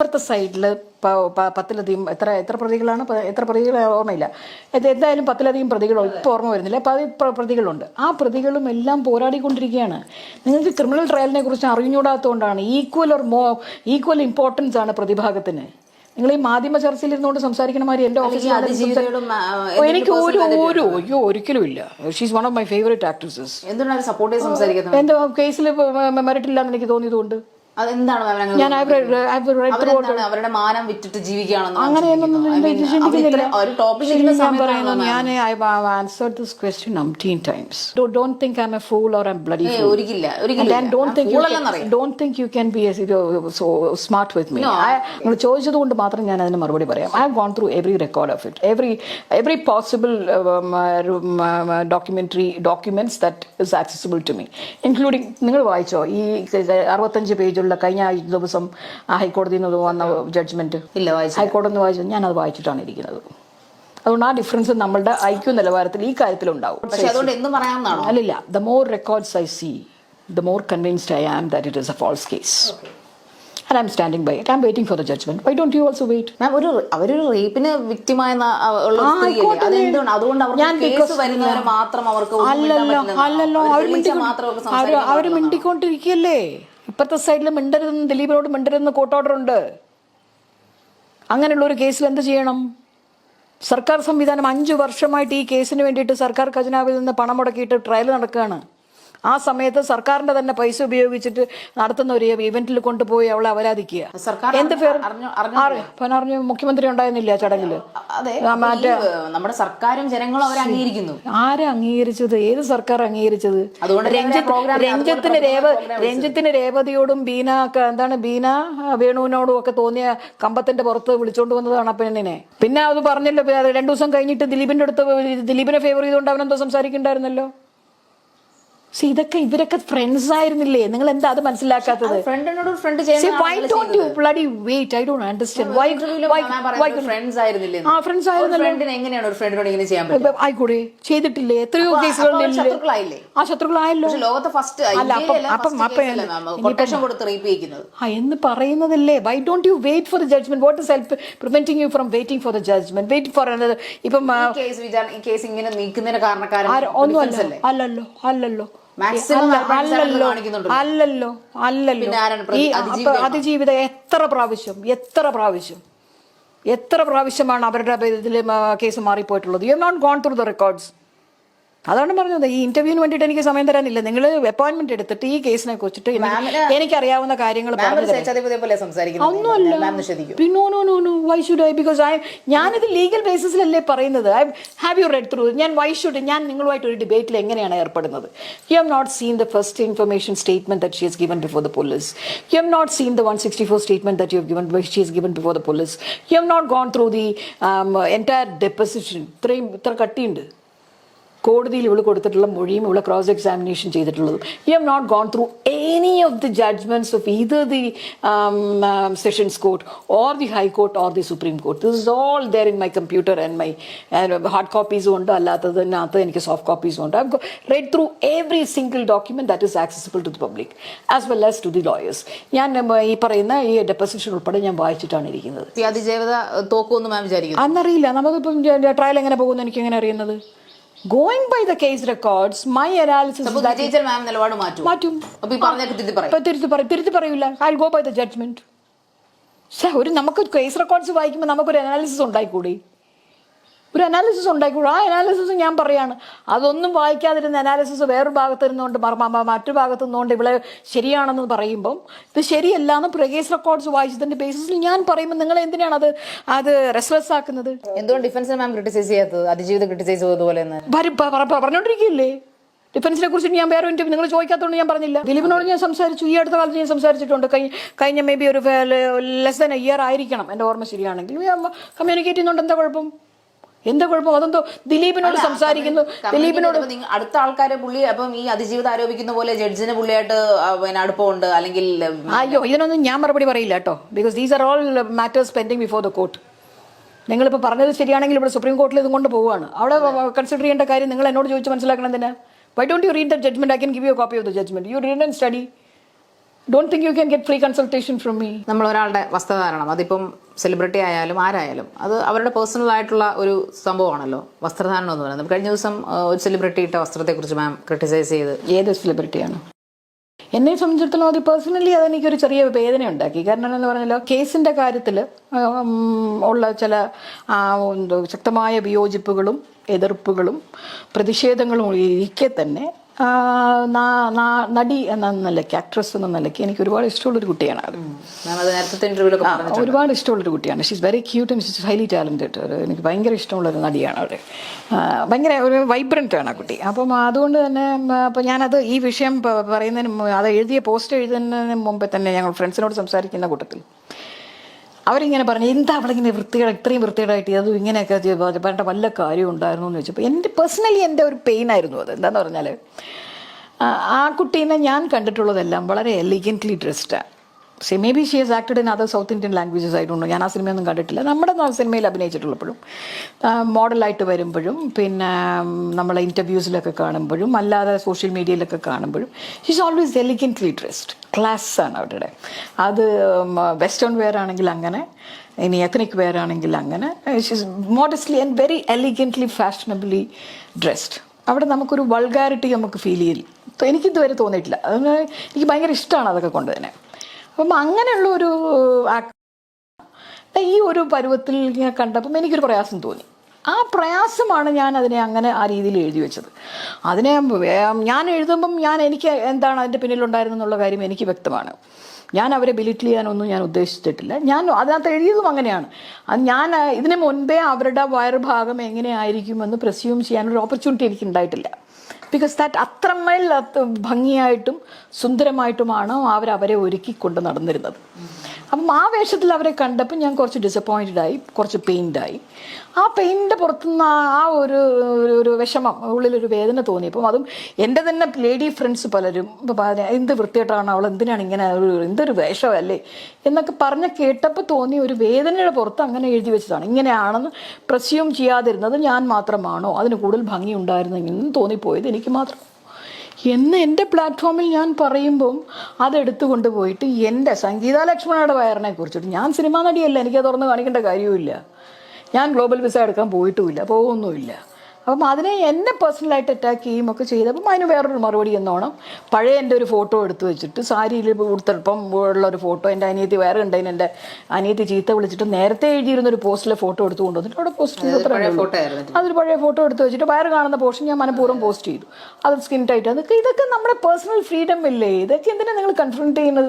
ഇപ്പുറത്തെ സൈഡിൽ പത്തിലധികം എത്ര എത്ര പ്രതികളാണ്? എത്ര പ്രതികൾ ഓർമ്മയില്ല. എന്തായാലും പത്തിലധികം പ്രതികൾ ഇപ്പോൾ ഓർമ്മ വരുന്നില്ല. അപ്പോൾ അത് പ്ര- പ്രതികളുണ്ട്. ആ പ്രതികളും എല്ലാം പോരാടിക്കൊണ്ടിരിക്കുകയാണ്. നിങ്ങൾക്ക് ക്രിമിനൽ ട്രയലിനെ കുറിച്ച് അറിഞ്ഞുകൂടാത്തതുകൊണ്ടാണ് equal or more equal importance ആണ് പ്രതിഭാഗത്തിന്. നിങ്ങൾ ഈ മാധ്യമ ചർച്ചയിൽ ഇരുന്നുകൊണ്ട് സംസാരിക്കണ മാതിരി എന്റെ ഓഫീസിൽ എനിക്ക് ഒരു ഒരു അയ്യോ ഒരിക്കലും ഇല്ല. She's one of my favourite actresses എന്തുകൊണ്ടാണ് സപ്പോർട്ട് ചെയ്ത് സംസാരിക്കുന്നത്? എന്റെ കേസിൽ മെറിറ്റ് എന്ന് എനിക്ക് തോന്നിയതുകൊണ്ട്. ഞാൻ അവരുടെ മാനം വിറ്റിട്ട് ജീവിക്കുകയാണെന്ന് with me. നിങ്ങൾ ചോദിച്ചത് കൊണ്ട് മാത്രം ഞാൻ അതിന് മറുപടി പറയാം. I have gone through every record of it every every possible documentary documents that is accessible to me including നിങ്ങൾ വായിച്ചോ? ഈ അറുപത്തഞ്ച് പേജുള്ള കഴിഞ്ഞ ദിവസം ആ ഹൈക്കോടതിയിൽ നിന്ന് വന്ന ജഡ്ജ്മെന്റ് ഇല്ല വായിച്ചു ഹൈക്കോടതി നിന്ന് വായിച്ചത് ഞാൻ അത് വായിച്ചിട്ടാണ് ഇരിക്കുന്നത് അതുകൊണ്ട് ആ ഡിഫറൻസ് നമ്മളുടെ ഐക്യു നിലവാരത്തിൽ ഈ കാര്യത്തിലുണ്ടാവും. പക്ഷേ അതുകൊണ്ട് എന്തും പറയാമെന്നാണോ അല്ലില്ല the more records I see the more convinced I am that it is a false case and I am standing by it I am waiting for the judgement why don't you also wait ma'am ഒരു അവരൊരു റേപ്പിന് വിക്ടിമായ ആ, അതുകൊണ്ട് അവർ തെളിയിച്ചാൽ ഇപ്പുറത്തെ സൈഡിൽ മിണ്ടരുതെന്ന് ദിലീപിനോട് മിണ്ടരുതെന്ന് court order ഉണ്ട്. അങ്ങനെയുള്ളൊരു കേസിൽ എന്ത് ചെയ്യണം? സർക്കാർ സംവിധാനം അഞ്ച് വർഷമായിട്ട് ഈ കേസിന് വേണ്ടിയിട്ട് സർക്കാർ ഖജനാവിൽ നിന്ന് പണം മുടക്കിയിട്ട് ട്രയൽ നടക്കുകയാണ്. ആ സമയത്ത് സർക്കാരിന്റെ തന്നെ പൈസ ഉപയോഗിച്ചിട്ട് നടത്തുന്ന ഒരു ഇവന്റിൽ കൊണ്ടുപോയി അവളെ അപരാധിക്കുക സർക്കാർ എന്ത് അറിഞ്ഞു- മുഖ്യമന്ത്രി ഉണ്ടായിരുന്നില്ല ചടങ്ങിൽ? ചടങ്ങിൽ അതെ മറ്റേ- നമ്മുടെ സർക്കാരും ജനങ്ങളും അവരെ അംഗീകരിക്കുന്നു. ആരാ അംഗീകരിച്ചത്? ഏത് സർക്കാർ അംഗീകരിച്ചത്? രഞ്ജത്തിന് രേവ രഞ്ജിത്തിന് രേവതിയോടും ബീന എന്താണ് ബീന വേണുവിനോടും ഒക്കെ തോന്നിയ കമ്പത്തിന്റെ പുറത്ത് വിളിച്ചോണ്ട് വന്നതാണ് പെണ്ണിനെ. പിന്നെ അത് പറഞ്ഞല്ലോ രണ്ടു ദിവസം കഴിഞ്ഞിട്ട് ദിലീപിന്റെ അടുത്ത് ദിലീപിനെ ഫേവർ ചെയ്തുകൊണ്ട് അവനെന്തോ സംസാരിക്കണ്ടായിരുന്നല്ലോ സി ഇതൊക്കെ ഇവരൊക്കെ ഫ്രണ്ട്സ് ആയിരുന്നില്ലേ? നിങ്ങൾ എന്താ അത് മനസ്സിലാക്കാത്തത്? ഫ്രണ്ടിനോട് friend bloody wait? I don't understand. Why, why, why, friends ആയിരുന്നില്ലേ ആ ഫ്രണ്ട്സ് ആയിരുന്നല്ലോ. ഫ്രണ്ടിന് എങ്ങനെയാണ് ഒരു ഫ്രണ്ടിനോട് ഇങ്ങനെ ചെയ്യാൻ പറ്റും ഇപ്പൊ ആയിക്കൂടെ ചെയ്തിട്ടില്ലേ? എത്രയോ ആ ശത്രുക്കളായല്ലോ. ലോകത്തെ ഫസ്റ്റ് അല്ല, അപ്പം- അപ്പം- കൊടുത്ത് റേപ്പ് ആ എന്ന് പറയുന്നതല്ലേ. Why don't you wait for the judgement what is help preventing you from waiting for the judgement wait for ഇപ്പം വിചാരണ ഈ കേസ് ഇങ്ങനെ നീക്കുന്നതിന് കാരണക്കാരൻ ഒന്നും അല്ലല്ലോ അല്ലല്ലോ അല്ലല്ലോ. അല്ലല്ലോ അല്ലല്ലോ അല്ലല്ലോ. ഈ അതിജീവിത എത്ര പ്രാവശ്യം എത്ര പ്രാവശ്യം എത്ര പ്രാവശ്യമാണ് അവരുടെ ഇതിൽ case മാറിപ്പോയിട്ടുള്ളത്? You not gone through the records അതാണ് പറഞ്ഞത്. ഈ ഇന്റർവ്യൂവിന് വേണ്ടിട്ട് എനിക്ക് സമയം തരാനില്ല. നിങ്ങൾ അപ്പോയിന്റ്മെന്റ് എടുത്തിട്ട് ഈ കേസിനെ കുറിച്ചിട്ട് എനിക്ക് അറിയാവുന്ന എനിക്കറിയാവുന്ന കാര്യങ്ങൾ ഒന്നുമല്ല. ഞാനിത് ലീഗൽ ബേസിസിലല്ലേ പറയുന്നത്. I have you read through ഞാൻ വൈ ഷുഡ് ഞാൻ നിങ്ങളുമായിട്ട് ഒരു ഡിബേറ്റിൽ എങ്ങനെയാണ് ഏർപ്പെടുന്നത്? You have not seen the first information statement that she has given before the police you have not seen the one sixty four statement that you have given she has given before the police you have not gone through the entire deposition ഇത്രയും ഇത്ര കട്ടിയുണ്ട്. കോടതിയിൽ ഇവൾ കൊടുത്തിട്ടുള്ള മൊഴിയും ഇവളെ cross examination ചെയ്തിട്ടുള്ളതും. You have not gone through any of the judgements of either the sessions court or the high court court or the supreme court this is all there in my computer and my hard കോപ്പീസും ഉണ്ട്. അല്ലാത്തതിനകത്ത് എനിക്ക് soft കോപ്പീസും ഉണ്ട്. I read through every single document that is accessible to the public as well as to the lawyers ഞാൻ ഈ പറയുന്ന ഈ deposition ഉൾപ്പെടെ ഞാൻ വായിച്ചിട്ടാണ് ഇരിക്കുന്നത്. അതിജീവിത തോക്കുമെന്ന് മാം വിചാരിക്കുന്നു. അന്നറിയില്ല. നമുക്കിപ്പം ട്രയൽ എങ്ങനെ പോകുമെന്ന് എനിക്ക് എങ്ങനെ അറിയുന്നത്? Going by the case records my analysis ma'am നിലപാട് മാറ്റും. തിരുത്തി പറയും. പറയൂല. I go by the judgement ഒരു നമുക്ക് കേസ് റെക്കോർഡ്സ് വായിക്കുമ്പോൾ നമുക്കൊരു അനാലിസിസ് ഉണ്ടായിക്കൂടി? ഒരു അനാലിസിസ് ഉണ്ടായിക്കൂടാ? ആ അനാലിസിസ് ഞാൻ പറയാണ്. അതൊന്നും വായിക്കാതിരുന്ന അനാലിസിസ് വേറൊരു ഭാഗത്ത് ഇരുന്നുകൊണ്ട് മറ്റു ഭാഗത്ത് നിന്നുകൊണ്ട് ഇവിടെ ശരിയാണെന്ന് പറയുമ്പം ഇത് ശരിയല്ല എന്ന് പ്രകേസ് റെക്കോർഡ്സ് വായിച്ചതിന്റെ ബേസിസിൽ ഞാൻ പറയുമ്പോൾ നിങ്ങൾ എന്തിനാണ് അത് അത് റെസ്ലെസ് ആക്കുന്നത്? എന്തുകൊണ്ട് ഡിഫൻസിനെ മാം ക്രിട്ടിസൈസ് ചെയ്യാത്തത്? അതിജീവിതം ക്രിട്ടിസൈസ് ചെയ്തതുപോലെ പറഞ്ഞോണ്ടിരിക്കില്ലേ ഡിഫൻസിനെ കുറിച്ച് ഞാൻ വേറെ ഇന്റർവ്യൂ നിങ്ങൾ ചോദിക്കാത്തതുകൊണ്ട് ഞാൻ പറഞ്ഞില്ല. ദിലീപിനോട് ഞാൻ സംസാരിച്ചു. ഈ അടുത്ത കാലത്ത് ഞാൻ സംസാരിച്ചിട്ടുണ്ട്. കഴിഞ്ഞ കഴിഞ്ഞ മേ ബി ഒരു ലെസ് ദൻ ഇയർ ആയിരിക്കണം. എന്റെ ഓർമ്മ ശരിയാണെങ്കിൽ. കമ്മ്യൂണിക്കേറ്റ് ചെയ്യുന്നുണ്ട് എന്താ കുഴപ്പം? എന്താ കുഴപ്പം? അതെന്തോ ദിലീപിനോട് സംസാരിക്കുന്നു. ദിലീപിനോട് അടുത്ത ആൾക്കാരെ പുള്ളി അപ്പം ഈ അതിജീവിതം ആരോപിക്കുന്ന പോലെ ജഡ്ജിന് പുള്ളിയായിട്ട് പിന്നെ അടുപ്പമുണ്ട്. അല്ലെങ്കിൽ അയ്യോ ഇതിനൊന്നും ഞാൻ മറുപടി പറയില്ല കേട്ടോ. Because these are all matters pending before the court നിങ്ങളിപ്പോൾ പറഞ്ഞത് ശരിയാണെങ്കിൽ ഇവിടെ സുപ്രീം കോർട്ടിൽ ഇതും കൊണ്ട് പോവുകയാണ്. അവിടെ കൺസിഡർ ചെയ്യേണ്ട കാര്യം നിങ്ങൾ എന്നോട് ചോദിച്ച് മനസ്സിലാക്കണം എന്തിനാ? Why don't you read the judgement I can give you copy of the judgement you read and study don't think you can get free consultation from me നമ്മൾ ഒരാളുടെ വസ്ത്രധാരണം അതിപ്പം സെലിബ്രിറ്റി ആയാലും ആരായാലും അത് അവരുടെ പേഴ്സണൽ ആയിട്ടുള്ള ഒരു സംഭവമാണല്ലോ. വസ്ത്രധാരണം എന്ന് പറയുന്നത്. കഴിഞ്ഞ ദിവസം ഒരു സെലിബ്രിറ്റി ഇട്ട വസ്ത്രത്തെക്കുറിച്ച് മാം ക്രിട്ടിസൈസ് ചെയ്ത്. ഏത് സെലിബ്രിറ്റിയാണ് എന്നെ സംബന്ധിച്ചിടത്തോളം അത് പേഴ്സണലി അതെനിക്കൊരു ചെറിയ വേദന ഉണ്ടാക്കി കാരണം എന്ന് പറഞ്ഞാൽ കേസിന്റെ കാര്യത്തിൽ ഉള്ള ചില ശക്തമായ വിയോജിപ്പുകളും എതിർപ്പുകളും പ്രതിഷേധങ്ങളും ഇരിക്കെ തന്നെ നടി എന്ന നിലയ്ക്ക് ആക്ട്രസ് എന്ന നിലയ്ക്ക് എനിക്ക് ഒരുപാട് ഇഷ്ടമുള്ള ഒരു കുട്ടിയാണ് അത്. ഒരുപാട് ഇഷ്ടമുള്ളൊരു കുട്ടിയാണ്. She's very cute and she's highly talented എനിക്ക് ഭയങ്കര ഇഷ്ടമുള്ളൊരു നടിയാണ് അവർ ഭയങ്കര ഒരു വൈബ്രന്റ് ആണ് ആ കുട്ടി. അപ്പം അതുകൊണ്ട് തന്നെ അപ്പോൾ ഞാനത് ഈ വിഷയം പറയുന്നതിന് അത് എഴുതിയ പോസ്റ്റ് എഴുതുന്നതിന് മുമ്പേ തന്നെ ഞങ്ങൾ ഫ്രണ്ട്സിനോട് സംസാരിക്കുന്ന കൂട്ടത്തിൽ. അവരിങ്ങനെ പറഞ്ഞു എന്താ അവളിങ്ങനെ വൃത്തികേട് ഇത്രയും വൃത്തികേടായിട്ട് അതും ഇങ്ങനെയൊക്കെ പറഞ്ഞിട്ട് പറഞ്ഞ വല്ല കാര്യം ഉണ്ടായിരുന്നു എന്ന് ചോദിച്ചപ്പോൾ എന്റെ പേഴ്സണലി എന്റെ ഒരു പെയിൻ ആയിരുന്നു അത്. എന്താന്ന് പറഞ്ഞാൽ ആ കുട്ടീനെ ഞാൻ കണ്ടിട്ടുള്ളതെല്ലാം വളരെ elegantly ഡ്രസ്ഡാണ് say may be she has acted in other south Indian languages ആയിട്ടുണ്ട് ഞാൻ ആ സിനിമയൊന്നും കണ്ടിട്ടില്ല. നമ്മുടെ സിനിമയിൽ അഭിനയിച്ചിട്ടുള്ളപ്പോഴും മോഡലായിട്ട് വരുമ്പോഴും പിന്നെ നമ്മളെ ഇന്റർവ്യൂസിലൊക്കെ കാണുമ്പോഴും അല്ലാതെ സോഷ്യൽ മീഡിയയിലൊക്കെ കാണുമ്പോഴും she's always elegantly dressed class ആണ് അവരുടെ. അത് വെസ്റ്റേൺ വെയർ ആണെങ്കിൽ അങ്ങനെ ഇനി എത്നിക് വെയർ ആണെങ്കിൽ അങ്ങനെ she's modestly and very elegantly fashionably dressed അവിടെ നമുക്കൊരു വൾഗാരിറ്റി നമുക്ക് ഫീൽ ചെയ്യില്ല എനിക്കിതുവരെ തോന്നിയിട്ടില്ല. അത് എനിക്ക് ഭയങ്കര ഇഷ്ടമാണ് അതൊക്കെ കൊണ്ട് തന്നെ അപ്പം അങ്ങനെയുള്ള ഒരു ഈ ഒരു പരുവത്തിൽ ഇങ്ങനെ കണ്ടപ്പം എനിക്കൊരു പ്രയാസം തോന്നി. ആ പ്രയാസമാണ് ഞാൻ അതിനെ അങ്ങനെ ആ രീതിയിൽ എഴുതി വെച്ചത്. അതിനെ ഞാൻ എഴുതുമ്പം ഞാൻ എനിക്ക് എന്താണ് അതിന്റെ പിന്നിലുണ്ടായിരുന്നെന്നുള്ള കാര്യം എനിക്ക് വ്യക്തമാണ്. ഞാൻ അവരെ ബിലിറ്റ് ചെയ്യാനൊന്നും ഞാൻ ഉദ്ദേശിച്ചിട്ടില്ല. ഞാൻ അതിനകത്ത് എഴുതിയതും അങ്ങനെയാണ്. അത് ഞാൻ ഇതിന് മുൻപേ അവരുടെ വയർഭാഗം എങ്ങനെയായിരിക്കുമെന്ന് പ്രസ്യൂം ചെയ്യാനൊരു ഓപ്പർച്യൂണിറ്റി എനിക്ക് ഉണ്ടായിട്ടില്ല ബിക്കോസ് ദാറ്റ് അത്രമേൽ അത് ഭംഗിയായിട്ടും സുന്ദരമായിട്ടുമാണ് അവർ അവരെ ഒരുക്കിക്കൊണ്ട് നടന്നിരുന്നത്. അപ്പം ആ വേഷത്തിൽ അവരെ കണ്ടപ്പോൾ ഞാൻ കുറച്ച് ഡിസപ്പോയിന്റഡ് ആയി കുറച്ച് പെയിൻഡ് ആയി. ആ പെയിന്റെ പുറത്തുനിന്ന് ആ- ഒരു ഒരു- വിഷമം ഉള്ളിലൊരു വേദന തോന്നിയപ്പം അതും എന്റെ തന്നെ ലേഡി ഫ്രണ്ട്സ് പലരും എന്ത് വൃത്തിയായിട്ടാണ് അവൾ എന്തിനാണ് ഇങ്ങനെ ഒരു എന്തൊരു വേഷമല്ലേ? എന്നൊക്കെ പറഞ്ഞ് കേട്ടപ്പോൾ തോന്നിയ ഒരു വേദനയുടെ പുറത്ത് അങ്ങനെ എഴുതി വെച്ചതാണ്. ഇങ്ങനെയാണെന്ന് പ്രസ്യൂം ചെയ്യാതിരുന്നത് ഞാൻ മാത്രമാണോ? അതിന് കൂടുതൽ ഭംഗി ഉണ്ടായിരുന്നെങ്കിൽ തോന്നിപ്പോയത് എനിക്ക് മാത്രം. എന്ന് എന്റെ പ്ലാറ്റ്ഫോമിൽ ഞാൻ പറയുമ്പം അതെടുത്തു കൊണ്ടുപോയിട്ട് എന്റെ സംഗീത ലക്ഷ്മണയുടെ വയറിനെ കുറിച്ചിട്ട്. ഞാൻ സിനിമാ നടിയല്ല എനിക്ക് തുറന്ന് കാണിക്കേണ്ട കാര്യവുമില്ല. ഞാൻ ഗ്ലോബൽ വിസ എടുക്കാൻ പോയിട്ടുമില്ല പോകുന്നുമില്ല. അപ്പം അതിനെ എന്നെ പേഴ്സണലായിട്ട് അറ്റാക്ക് ചെയ്യും ഒക്കെ ചെയ്തപ്പം അതിന് വേറൊരു മറുപടി എന്നോണം പഴയ എന്റെ ഒരു ഫോട്ടോ എടുത്തു വെച്ചിട്ട് സാരിയിൽ ഉടുത്തപ്പം ഉള്ള ഒരു ഫോട്ടോ എന്റെ അനിയത്തി വേറെ ഉണ്ടായിന് എന്റെ അനിയത്തി ചീത്ത വിളിച്ചിട്ട് നേരത്തെ എഴുതിയിരുന്ന ഒരു പോസ്റ്റിലെ ഫോട്ടോ എടുത്തു കൊണ്ടുവന്നിട്ട് അവിടെ പോസ്റ്റ് ചെയ്ത് അതൊരു പഴയ ഫോട്ടോ എടുത്തു വെച്ചിട്ട് വയറ് കാണുന്ന പോർഷൻ ഞാൻ മനഃപൂർവം പോസ്റ്റ് ചെയ്തു. അത് സ്കിൻ ടൈറ്റ് അതൊക്കെ ഇതൊക്കെ നമ്മുടെ പേഴ്സണൽ ഫ്രീഡം ഇല്ലേ? ഇതൊക്കെ എന്തിനാണ് നിങ്ങൾ കൺഫ്രണ്ട് ചെയ്യുന്നത്?